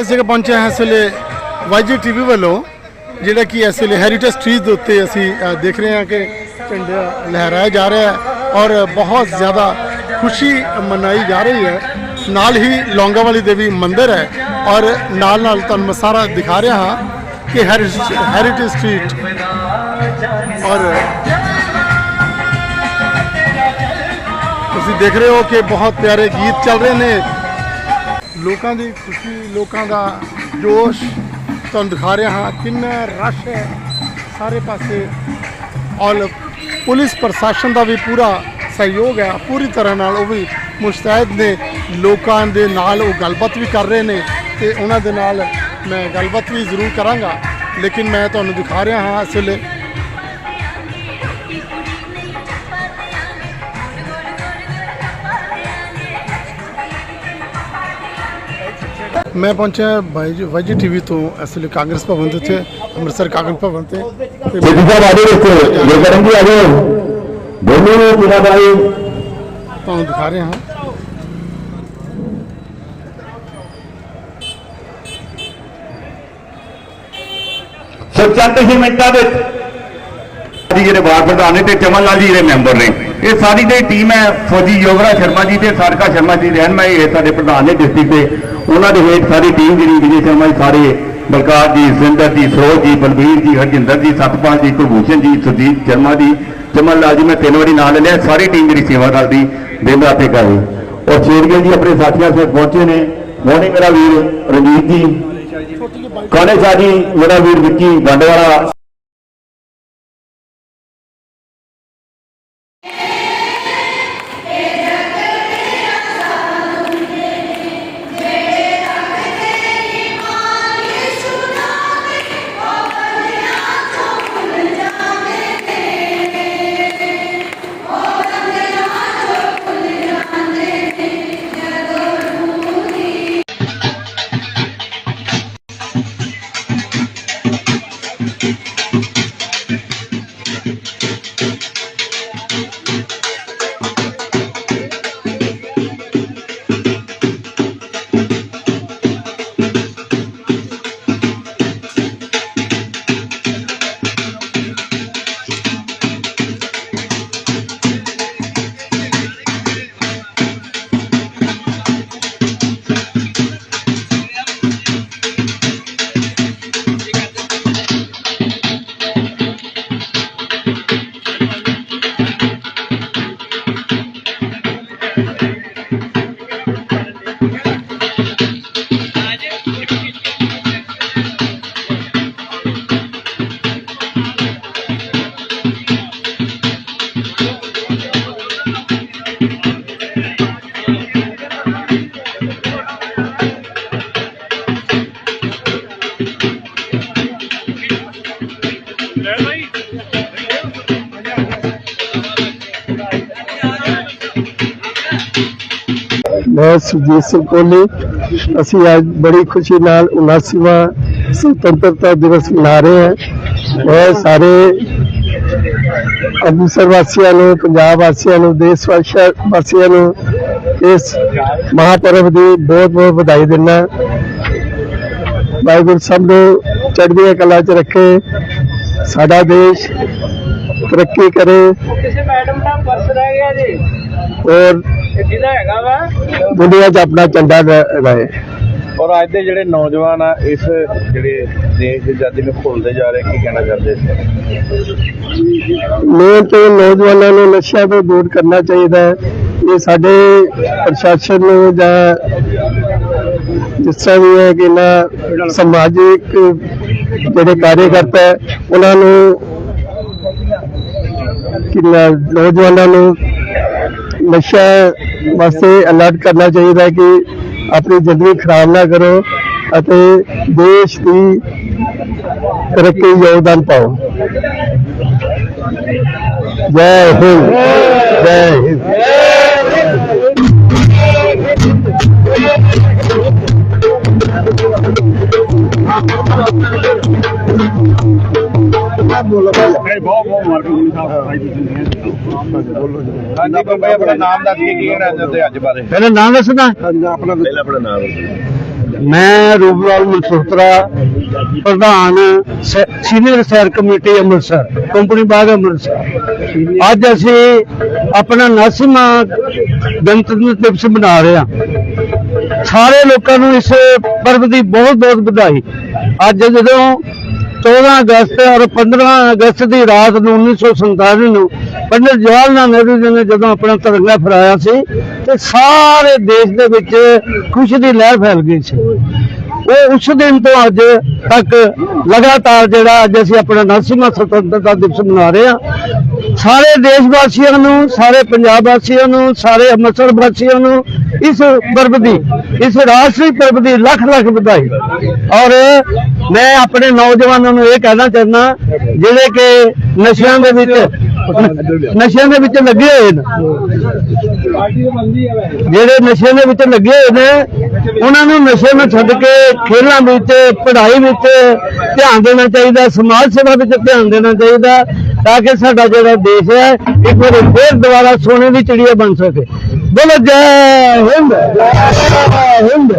ਇਸ ਜਗ੍ਹਾ ਪਹੁੰਚਿਆ ਹਾਂ ਇਸ ਵੇਲੇ ਵਾਈਜੀ ਟੀਵੀ ਵੱਲੋਂ, ਜਿਹੜਾ ਕਿ ਇਸ ਵੇਲੇ ਹੈਰੀਟੇਜ ਸਟਰੀਟ ਦੇ ਉੱਤੇ ਅਸੀਂ ਦੇਖ ਰਹੇ ਹਾਂ ਕਿ ਝੰਡਾ ਲਹਿਰਾਇਆ ਜਾ ਰਿਹਾ ਹੈ ਔਰ ਬਹੁਤ ਜ਼ਿਆਦਾ ਖੁਸ਼ੀ ਮਨਾਈ ਜਾ ਰਹੀ ਹੈ। ਨਾਲ ਹੀ ਲੌਂਗਾ ਵਾਲੀ ਦੇਵੀ ਮੰਦਿਰ ਹੈ ਔਰ ਨਾਲ ਨਾਲ ਤੁਹਾਨੂੰ ਮੈਂ ਸਾਰਾ ਦਿਖਾ ਰਿਹਾ ਹਾਂ ਕਿ ਹੈਰੀਟੇਜ ਸਟਰੀਟ ਔਰ ਤੁਸੀਂ ਦੇਖ ਰਹੇ ਹੋ ਕਿ ਬਹੁਤ ਪਿਆਰੇ ਗੀਤ ਚੱਲ ਰਹੇ ਨੇ। ਲੋਕਾਂ ਦੀ ਖੁਸ਼ੀ ਲੋਕਾਂ ਦਾ ਜੋਸ਼ ਤੁਹਾਨੂੰ ਦਿਖਾ ਰਿਹਾ ਹਾਂ, ਕਿੰਨਾ ਰਸ਼ ਹੈ ਸਾਰੇ ਪਾਸੇ। ਔਰ ਪੁਲਿਸ ਪ੍ਰਸ਼ਾਸਨ ਦਾ ਵੀ ਪੂਰਾ ਸਹਿਯੋਗ ਹੈ, ਪੂਰੀ ਤਰ੍ਹਾਂ ਨਾਲ ਉਹ ਵੀ ਮੁਸਤੈਦ ਨੇ, ਲੋਕਾਂ ਦੇ ਨਾਲ ਉਹ ਗੱਲਬਾਤ ਵੀ ਕਰ ਰਹੇ ਨੇ ਤੇ ਉਹਨਾਂ ਦੇ ਨਾਲ ਮੈਂ ਗੱਲਬਾਤ ਵੀ ਜ਼ਰੂਰ ਕਰਾਂਗਾ। ਲੇਕਿਨ ਮੈਂ ਤੁਹਾਨੂੰ ਦਿਖਾ ਰਿਹਾ ਹਾਂ, ਇਸ ਵੇਲੇ ਮੈਂ ਪਹੁੰਚਿਆ ਬਾਈ ਜੀ ਵਾਈ ਜੀ ਟੀਵੀ ਤੋਂ ਇਸ ਵੇਲੇ ਕਾਂਗਰਸ ਭਵਨ ਦੇ ਉੱਤੇ ਅੰਮ੍ਰਿਤਸਰ ਕਾਂਗਰਸ ਭਵਨ ਤੇ। ਤੇ ਸਿੱਧੂ ਸਾਹਿਬ ਆਦੇ ਵਿੱਚ ਜੇ ਕਰਨਗੇ ਆਜੋ ਬੋਲੋ ਪੂਰਾ ਭਾਈ ਤੁਹਾਨੂੰ ਦਿਖਾ ਰਿਹਾ ਹਾਂ। ਸੋ ਚੰਦ ਹੀ ਮਿੰਟਾਂ ਵਿੱਚ। ਜੀ ਜਿਹੜੇ ਵਾਰ ਪ੍ਰਧਾਨ ਨੇ ਤੇ ਚਮਨ ਲਾਲ ਜੀ ਜਿਹੜੇ ਮੈਂਬਰ ਨੇ ਇਹ ਸਾਰੀ ਜਿਹੜੀ ਟੀਮ ਹੈ ਫੌਜੀ ਯੋਗਰਾ ਸ਼ਰਮਾ ਜੀ ਤੇ ਸਾਰਕਾ ਸ਼ਰਮਾ ਜੀ ਰਹਿਨਮਾਈ ਇਹ ਸਾਡੇ ਪ੍ਰਧਾਨ ਨੇ ਡਿਸਟ੍ਰਿਕਟ ਦੇ। ਉਹਨਾਂ ਦੇ ਹੇਠ ਸਾਰੀ ਟੀਮ ਜਿਹੜੀ ਵਿਜੇ ਸ਼ਰਮਾ ਜੀ, ਸਾਰੇ ਬਲਕਾਰ ਜੀ ਸਿੰਦਰ ਜੀ ਸਰੋਜ ਜੀ, ਬਲਬੀਰ ਜੀ, ਹਰਜਿੰਦਰ ਜੀ, ਸਤਪਾਲ ਜੀ, ਕੁਲਭੂਸ਼ਣ ਜੀ ਸੁਜੀਤ ਸ਼ਰਮਾ ਜੀ ਚਮਨ ਲਾਲ ਜੀ, ਮੈਂ ਤਿੰਨ ਵਾਰੀ ਨਾਂ ਲੈ ਲਿਆ, ਸਾਰੀ ਟੀਮ ਜਿਹੜੀ ਸੇਵਾ ਕਰਦੀ, ਦਿਨ ਰਾਤ ਤੇ ਕਰ। ਔਰ ਸ਼ੇਰਗਿਲ ਜੀ ਆਪਣੇ ਸਾਥੀਆਂ ਸਹਿਤ ਪਹੁੰਚੇ ਨੇ ਮੋਹਣੀ ਮੇਰਾ ਵੀਰ ਰਣਜੀਤ ਜੀ ਕਾਲੇ ਸ਼ਾਹ ਜੀ ਮੇਰਾ ਵੀਰ ਵਿੱਕੀ ਗੰਡਵਾਲਾ। ਮੈਂ ਸੁਜੀਤ ਸਿੰਘ ਕੋਹਲੀ ਅਸੀਂ ਅੱਜ ਬੜੀ ਖੁਸ਼ੀ ਨਾਲ 79ਵਾਂ ਸੁਤੰਤਰਤਾ ਦਿਵਸ ਮਨਾ ਰਹੇ ਹਾਂ। ਮੈਂ ਸਾਰੇ ਅੰਮ੍ਰਿਤਸਰ ਵਾਸੀਆਂ ਨੂੰ, ਪੰਜਾਬ ਵਾਸੀਆਂ ਨੂੰ, ਦੇਸ਼ ਵਾਸੀਆਂ ਵਾਸੀਆਂ ਨੂੰ ਇਸ ਮਹਾਪਰਵ ਦੀ ਬਹੁਤ ਬਹੁਤ ਵਧਾਈ ਦਿੰਦਾ। ਵਾਹਿਗੁਰੂ ਸਭ ਨੂੰ ਚੜ੍ਹਦੀ ਕਲਾ 'ਚ ਰੱਖੇ। ਸਾਡਾ ਦੇਸ਼ ਤਰੱਕੀ ਕਰੇ। ਕਿਸੇ ਮੈਡਮ ਦਾ ਪਰਸ ਰਹਿ ਗਿਆ ਜੀ। ਔਰ ਜਿਹਦਾ ਹੈਗਾ ਵਾ। ਦੁਨੀਆ 'ਚ ਆਪਣਾ ਝੰਡਾ ਲ- ਰਹੇ ਔਰ ਅੱਜ ਦੇ ਜਿਹੜੇ ਨੌਜਵਾਨ ਆ ਇਸ ਜਿਹੜੇ ਦੇਸ਼ ਦੀ ਆਜ਼ਾਦੀ ਨੂੰ ਭੁੱਲਦੇ ਜਾ ਰਹੇ ਕੀ ਕਹਿਣਾ ਚਾਹੁੰਦੇ ਸੀ ਮੇਨ ਤੋਂ ਨੌਜਵਾਨਾਂ ਨੂੰ ਨਸ਼ਿਆਂ ਤੋਂ ਦੂਰ ਕਰਨਾ ਚਾਹੀਦਾ ਹੈ। ਇਹ ਸਾਡੇ ਪ੍ਰਸ਼ਾਸਨ ਨੂੰ ਜਾਂ ਜਿਸ ਤਰ੍ਹਾਂ ਵੀ ਹੈ ਕਿ ਨਾ ਸਮਾਜਿਕ ਜਿਹੜੇ ਕਾਰਜਕਰਤਾ ਹੈ, ਉਹਨਾਂ ਨੂੰ ਕਿ ਨੌਜਵਾਨਾਂ ਨੂੰ ਨਸ਼ਾ ਵਾਸਤੇ ਅਲਰਟ ਕਰਨਾ ਚਾਹੀਦਾ ਕਿ ਆਪਣੀ ਜ਼ਿੰਦਗੀ ਖਰਾਬ ਨਾ ਕਰੋ ਅਤੇ ਦੇਸ਼ ਦੀ ਤਰੱਕੀ ਯੋਗਦਾਨ ਪਾਓ। ਜੈ ਹਿੰਦ ਜੈ ਹਿੰਦ। ਹਾਂਜੀ ਬਾਬਾ ਜੀ, ਆਪਣਾ ਨਾਮ ਦੱਸ ਕੇ ਕੀ ਕਹਿਣਾ ਚਾਹੁੰਦੇ ਅੱਜ ਬਾਰੇ? ਪਹਿਲਾਂ ਨਾਮ ਦੱਸਣਾ ਪਹਿਲਾਂ ਆਪਣਾ ਨਾਮ ਮੈਂ ਰੂਪਲਾਲ ਮਲਹੋਤਰਾ ਪ੍ਰਧਾਨ ਸੀਨੀਅਰ ਸੈਰ ਕਮੇਟੀ ਅੰਮ੍ਰਿਤਸਰ ਕੰਪਨੀ ਬਾਗ ਅੰਮ੍ਰਿਤਸਰ। ਅੱਜ ਅਸੀਂ ਆਪਣਾ 89ਵਾਂ ਗਣਤੰਤਰ ਦਿਵਸ ਮਨਾ ਰਹੇ ਹਾਂ। ਸਾਰੇ ਲੋਕਾਂ ਨੂੰ ਇਸ ਪਰਵ ਦੀ ਬਹੁਤ ਬਹੁਤ ਵਧਾਈ। ਅੱਜ ਜਦੋਂ 14 ਅਗਸਤ ਔਰ 15 ਅਗਸਤ ਦੀ ਰਾਤ ਨੂੰ 1947 ਨੂੰ ਪੰਡਿਤ ਜਵਾਹਰ ਲਾਲ ਨਹਿਰੂ ਜੀ ਨੇ ਜਦੋਂ ਆਪਣਾ ਤਿਰੰਗਾ ਫਹਰਾਇਆ ਸੀ ਤੇ ਸਾਰੇ ਦੇਸ਼ ਦੇ ਵਿੱਚ ਖੁਸ਼ੀ ਦੀ ਲਹਿਰ ਫੈਲ ਗਈ ਸੀ। ਉਹ ਉਸ ਦਿਨ ਤੋਂ ਅੱਜ ਤੱਕ ਲਗਾਤਾਰ ਜਿਹੜਾ ਅੱਜ ਅਸੀਂ ਆਪਣਾ 89ਵਾਂ ਸੁਤੰਤਰਤਾ ਦਿਵਸ ਮਨਾ ਰਹੇ ਹਾਂ। ਸਾਰੇ ਦੇਸ਼ ਵਾਸੀਆਂ ਨੂੰ, ਸਾਰੇ ਪੰਜਾਬ ਵਾਸੀਆਂ ਨੂੰ, ਸਾਰੇ ਅੰਮ੍ਰਿਤਸਰ ਵਾਸੀਆਂ ਨੂੰ ਇਸ ਪਰਬ ਦੀ, ਇਸ ਰਾਸ਼ਟਰੀ ਪਰਬ ਦੀ ਲੱਖ ਲੱਖ ਵਧਾਈ। ਔਰ ਮੈਂ ਆਪਣੇ ਨੌਜਵਾਨਾਂ ਨੂੰ ਇਹ ਕਹਿਣਾ ਚਾਹੁੰਦਾ, ਜਿਹੜੇ ਕਿ ਨਸ਼ਿਆਂ ਦੇ ਵਿੱਚ, ਨਸ਼ਿਆਂ ਦੇ ਵਿੱਚ ਲੱਗੇ ਹੋਏ ਨੇ। ਜਿਹੜੇ ਨਸ਼ੇ ਦੇ ਵਿੱਚ ਲੱਗੇ ਹੋਏ ਨੇ, ਉਹਨਾਂ ਨੂੰ ਨਸ਼ੇ ਨੂੰ ਛੱਡ ਕੇ ਖੇਲਾਂ ਵਿੱਚ, ਪੜ੍ਹਾਈ ਵਿੱਚ ਧਿਆਨ ਦੇਣਾ ਚਾਹੀਦਾ, ਸਮਾਜ ਸੇਵਾ ਵਿੱਚ ਧਿਆਨ ਦੇਣਾ ਚਾਹੀਦਾ। ਤਾਂ ਕਿ ਸਾਡਾ ਜਿਹੜਾ ਦੇਸ਼ ਹੈ, ਇੱਕ ਵਾਰ ਫੇਰ ਦੁਬਾਰਾ ਸੋਨੇ ਦੀ ਚਿੜੀਆ ਬਣ ਸਕੇ। ਬੋਲੋ ਜੈ ਹਿੰਦ ਜੈ ਹਿੰਦ